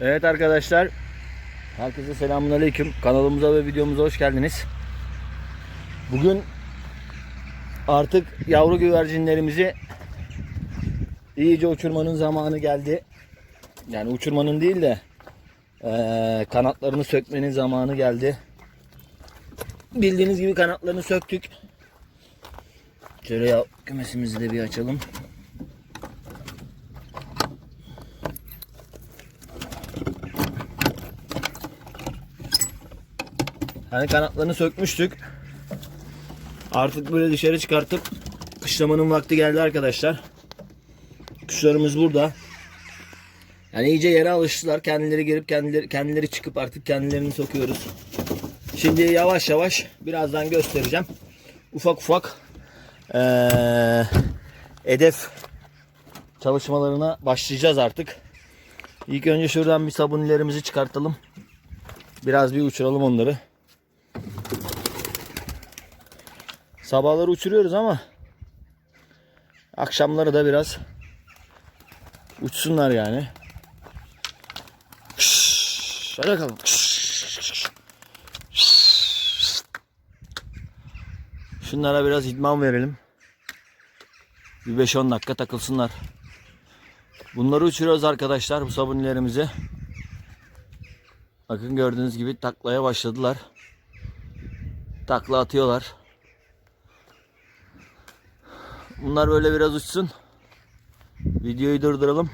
Evet arkadaşlar. Herkese selamünaleyküm. Kanalımıza ve videomuza hoş geldiniz. Bugün artık yavru güvercinlerimizi iyice uçurmanın zamanı geldi. Yani uçurmanın değil de kanatlarını sökmenin zamanı geldi. Bildiğiniz gibi kanatlarını söktük. Şöyle kümesimizi de bir açalım. Hani kanatlarını sökmüştük. Artık böyle dışarı çıkartıp kışlamanın vakti geldi arkadaşlar. Kuşlarımız burada. Yani iyice yere alıştılar. Kendileri girip kendileri, kendileri çıkıp artık kendilerini sokuyoruz. Şimdi yavaş yavaş birazdan göstereceğim. Ufak ufak eee hedef çalışmalarına başlayacağız artık. İlk önce şuradan bir sabunilerimizi çıkartalım. Biraz bir uçuralım onları. Sabahları uçuruyoruz ama akşamları da biraz uçsunlar yani. Şşş, hadi bakalım. Şunlara biraz idman verelim. Bir 5-10 dakika takılsınlar. Bunları uçuruyoruz arkadaşlar bu sabunlarımızı. Bakın gördüğünüz gibi taklaya başladılar. Takla atıyorlar. Bunlar böyle biraz uçsun. Videoyu durduralım.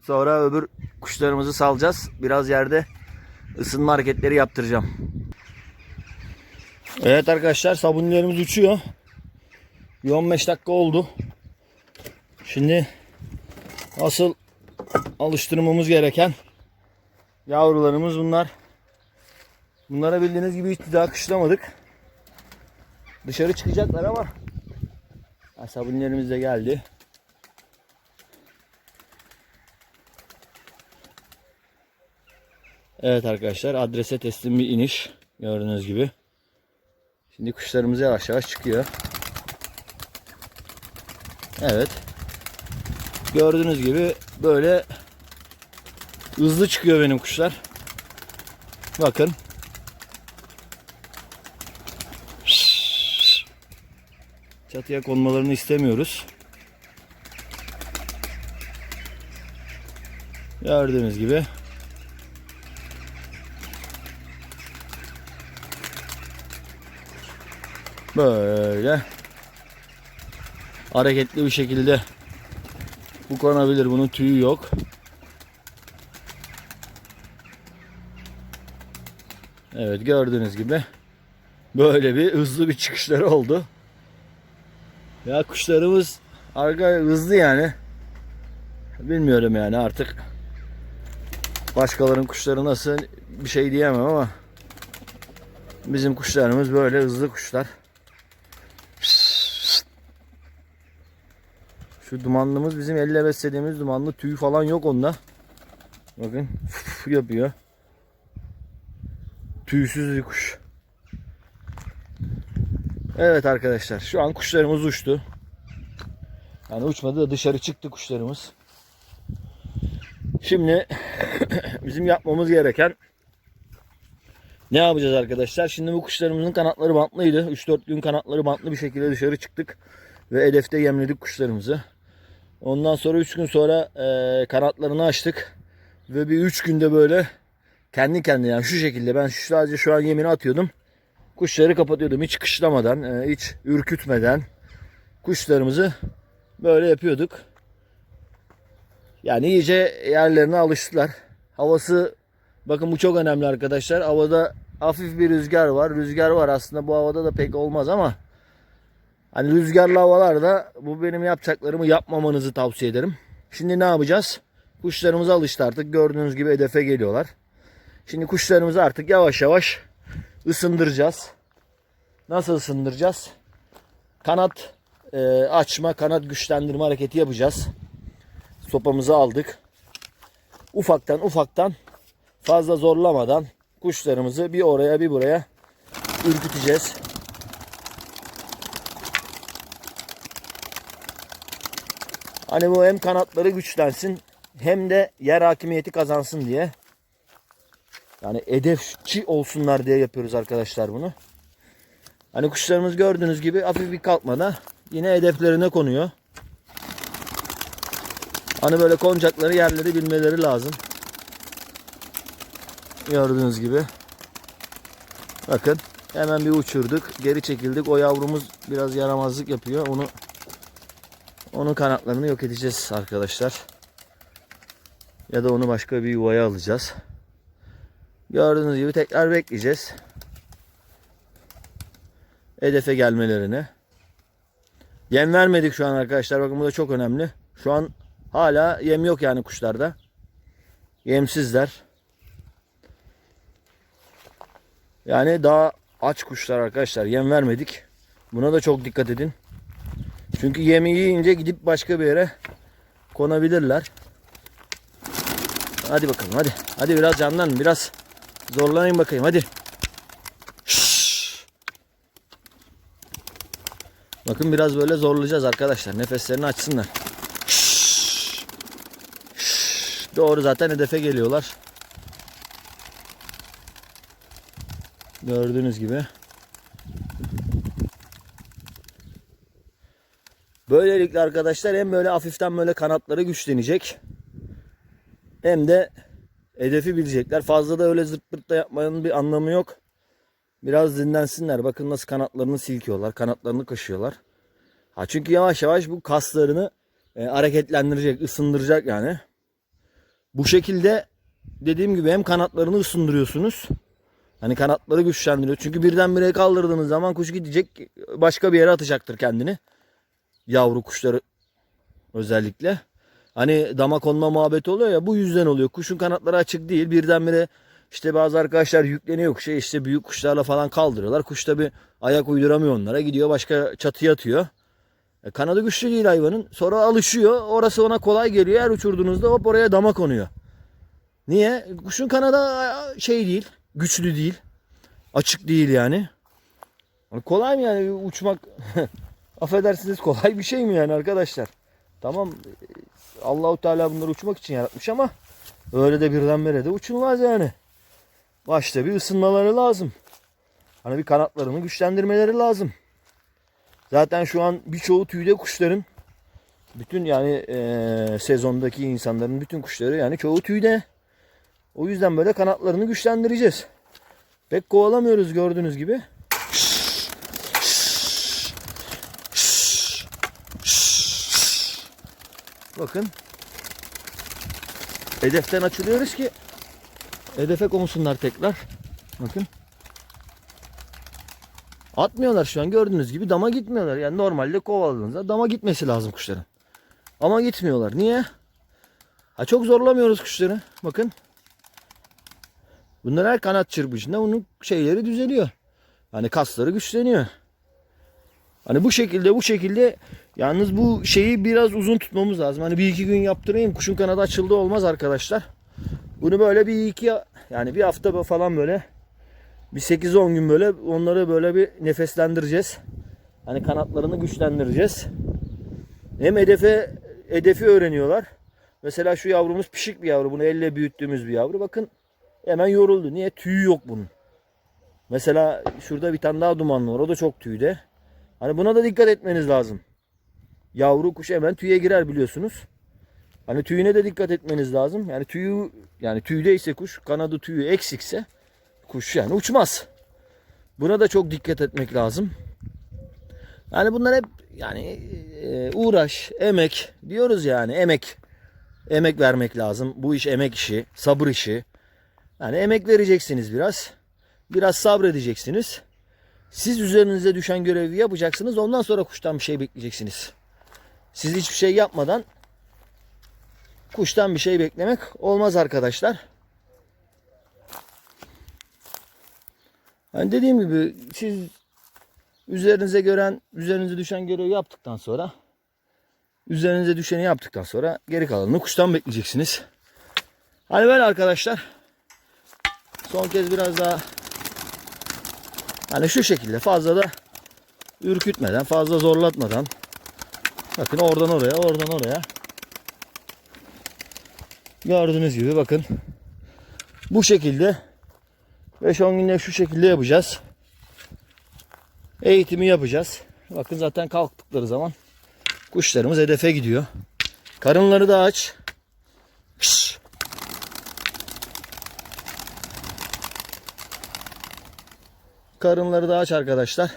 Sonra öbür kuşlarımızı salacağız. Biraz yerde ısınma hareketleri yaptıracağım. Evet arkadaşlar sabunlarımız uçuyor. Bir 15 dakika oldu. Şimdi asıl alıştırmamız gereken yavrularımız bunlar. Bunlara bildiğiniz gibi hiç daha kışlamadık. Dışarı çıkacaklar ama Ha, sabunlarımız da geldi. Evet arkadaşlar adrese teslim bir iniş. Gördüğünüz gibi. Şimdi kuşlarımız yavaş yavaş çıkıyor. Evet. Gördüğünüz gibi böyle hızlı çıkıyor benim kuşlar. Bakın. Çatıya konmalarını istemiyoruz. Gördüğünüz gibi. Böyle hareketli bir şekilde bu konabilir. Bunun tüyü yok. Evet gördüğünüz gibi böyle bir hızlı bir çıkışları oldu. Ya kuşlarımız arka hızlı yani. Bilmiyorum yani artık. Başkalarının kuşları nasıl bir şey diyemem ama bizim kuşlarımız böyle hızlı kuşlar. Şu dumanlımız bizim elle beslediğimiz dumanlı tüy falan yok onda. Bakın yapıyor. Tüysüz bir kuş. Evet arkadaşlar şu an kuşlarımız uçtu. Yani uçmadı da dışarı çıktı kuşlarımız. Şimdi bizim yapmamız gereken ne yapacağız arkadaşlar? Şimdi bu kuşlarımızın kanatları bantlıydı. 3-4 gün kanatları bantlı bir şekilde dışarı çıktık. Ve hedefte yemledik kuşlarımızı. Ondan sonra 3 gün sonra e, kanatlarını açtık. Ve bir 3 günde böyle kendi kendine yani şu şekilde ben sadece şu an yemini atıyordum. Kuşları kapatıyordum hiç kışlamadan, e, hiç ürkütmeden kuşlarımızı böyle yapıyorduk. Yani iyice yerlerine alıştılar. Havası bakın bu çok önemli arkadaşlar. Havada hafif bir rüzgar var. Rüzgar var aslında bu havada da pek olmaz ama hani rüzgarlı havalarda bu benim yapacaklarımı yapmamanızı tavsiye ederim. Şimdi ne yapacağız? Kuşlarımız alıştı artık. Gördüğünüz gibi hedefe geliyorlar. Şimdi kuşlarımızı artık yavaş yavaş ısındıracağız. Nasıl ısındıracağız? Kanat e, açma, kanat güçlendirme hareketi yapacağız. Sopamızı aldık. Ufaktan ufaktan fazla zorlamadan kuşlarımızı bir oraya bir buraya ürküteceğiz. Hani bu hem kanatları güçlensin hem de yer hakimiyeti kazansın diye Yani hedefçi olsunlar diye yapıyoruz arkadaşlar bunu. Hani kuşlarımız gördüğünüz gibi hafif bir kalkmada yine hedeflerine konuyor. Hani böyle konacakları yerleri bilmeleri lazım. Gördüğünüz gibi. Bakın hemen bir uçurduk. Geri çekildik. O yavrumuz biraz yaramazlık yapıyor. Onu onun kanatlarını yok edeceğiz arkadaşlar. Ya da onu başka bir yuvaya alacağız. Gördüğünüz gibi tekrar bekleyeceğiz. Hedefe gelmelerini. Yem vermedik şu an arkadaşlar. Bakın bu da çok önemli. Şu an hala yem yok yani kuşlarda. Yemsizler. Yani daha aç kuşlar arkadaşlar. Yem vermedik. Buna da çok dikkat edin. Çünkü yemi yiyince gidip başka bir yere konabilirler. Hadi bakalım hadi. Hadi biraz canlanın biraz zorlanayım bakayım hadi. Bakın biraz böyle zorlayacağız arkadaşlar. Nefeslerini açsınlar. Doğru zaten hedefe geliyorlar. Gördüğünüz gibi. Böylelikle arkadaşlar hem böyle hafiften böyle kanatları güçlenecek. Hem de hedefi bilecekler. Fazla da öyle zırt pırt da yapmanın bir anlamı yok. Biraz dinlensinler. Bakın nasıl kanatlarını silkiyorlar. Kanatlarını kaşıyorlar. Ha çünkü yavaş yavaş bu kaslarını e, hareketlendirecek, ısındıracak yani. Bu şekilde dediğim gibi hem kanatlarını ısındırıyorsunuz. Hani kanatları güçlendiriyor. Çünkü birdenbire kaldırdığınız zaman kuş gidecek başka bir yere atacaktır kendini. Yavru kuşları özellikle. Hani dama konma muhabbeti oluyor ya bu yüzden oluyor. Kuşun kanatları açık değil. Birdenbire işte bazı arkadaşlar yükleniyor kuşa işte büyük kuşlarla falan kaldırıyorlar. Kuş tabi ayak uyduramıyor onlara. Gidiyor başka çatıya atıyor. E, kanadı güçlü değil hayvanın. Sonra alışıyor. Orası ona kolay geliyor. Her uçurduğunuzda hop oraya dama konuyor. Niye? Kuşun kanadı şey değil. Güçlü değil. Açık değil yani. Hani kolay mı yani uçmak? Affedersiniz kolay bir şey mi yani arkadaşlar? Tamam Allahu Teala bunları uçmak için yaratmış ama öyle de birdenbire de uçulmaz yani. Başta bir ısınmaları lazım. Hani bir kanatlarını güçlendirmeleri lazım. Zaten şu an birçoğu tüyde kuşların bütün yani e, sezondaki insanların bütün kuşları yani çoğu tüyde. O yüzden böyle kanatlarını güçlendireceğiz. Pek kovalamıyoruz gördüğünüz gibi. Bakın. Hedeften açılıyoruz ki hedefe konsunlar tekrar. Bakın. Atmıyorlar şu an gördüğünüz gibi dama gitmiyorlar. Yani normalde kovaladığınızda dama gitmesi lazım kuşların. Ama gitmiyorlar. Niye? Ha çok zorlamıyoruz kuşları. Bakın. Bunlar her kanat çırpıcında onun şeyleri düzeliyor. Hani kasları güçleniyor. Hani bu şekilde bu şekilde yalnız bu şeyi biraz uzun tutmamız lazım. Hani bir iki gün yaptırayım kuşun kanadı açıldı olmaz arkadaşlar. Bunu böyle bir iki yani bir hafta falan böyle bir 8-10 gün böyle onları böyle bir nefeslendireceğiz. Hani kanatlarını güçlendireceğiz. Hem hedefe hedefi öğreniyorlar. Mesela şu yavrumuz pişik bir yavru. Bunu elle büyüttüğümüz bir yavru. Bakın hemen yoruldu. Niye? Tüyü yok bunun. Mesela şurada bir tane daha dumanlı var. O da çok tüyde. Hani buna da dikkat etmeniz lazım. Yavru kuş hemen tüye girer biliyorsunuz. Hani tüyüne de dikkat etmeniz lazım. Yani tüyü yani tüydeyse kuş kanadı tüyü eksikse kuş yani uçmaz. Buna da çok dikkat etmek lazım. Yani bunlar hep yani e, uğraş, emek diyoruz yani emek. Emek vermek lazım. Bu iş emek işi, sabır işi. Yani emek vereceksiniz biraz. Biraz sabredeceksiniz. Siz üzerinize düşen görevi yapacaksınız. Ondan sonra kuştan bir şey bekleyeceksiniz. Siz hiçbir şey yapmadan kuştan bir şey beklemek olmaz arkadaşlar. Yani dediğim gibi siz üzerinize gören, üzerinize düşen görevi yaptıktan sonra üzerinize düşeni yaptıktan sonra geri kalanını kuştan bekleyeceksiniz. Hani böyle arkadaşlar. Son kez biraz daha hani şu şekilde fazla da ürkütmeden, fazla zorlatmadan bakın oradan oraya, oradan oraya gördüğünüz gibi bakın bu şekilde 5-10 günde şu şekilde yapacağız. Eğitimi yapacağız. Bakın zaten kalktıkları zaman kuşlarımız hedefe gidiyor. Karınları da aç. Kış. Karınları da aç arkadaşlar.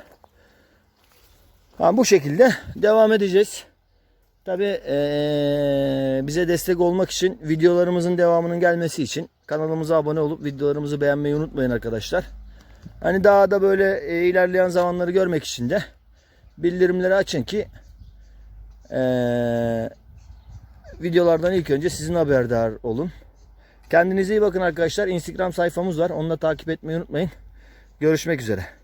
Ha, bu şekilde devam edeceğiz. Tabi bize destek olmak için videolarımızın devamının gelmesi için kanalımıza abone olup videolarımızı beğenmeyi unutmayın arkadaşlar. Hani daha da böyle ilerleyen zamanları görmek için de bildirimleri açın ki videolardan ilk önce sizin haberdar olun. Kendinize iyi bakın arkadaşlar. Instagram sayfamız var. Onu da takip etmeyi unutmayın. Görüşmek üzere.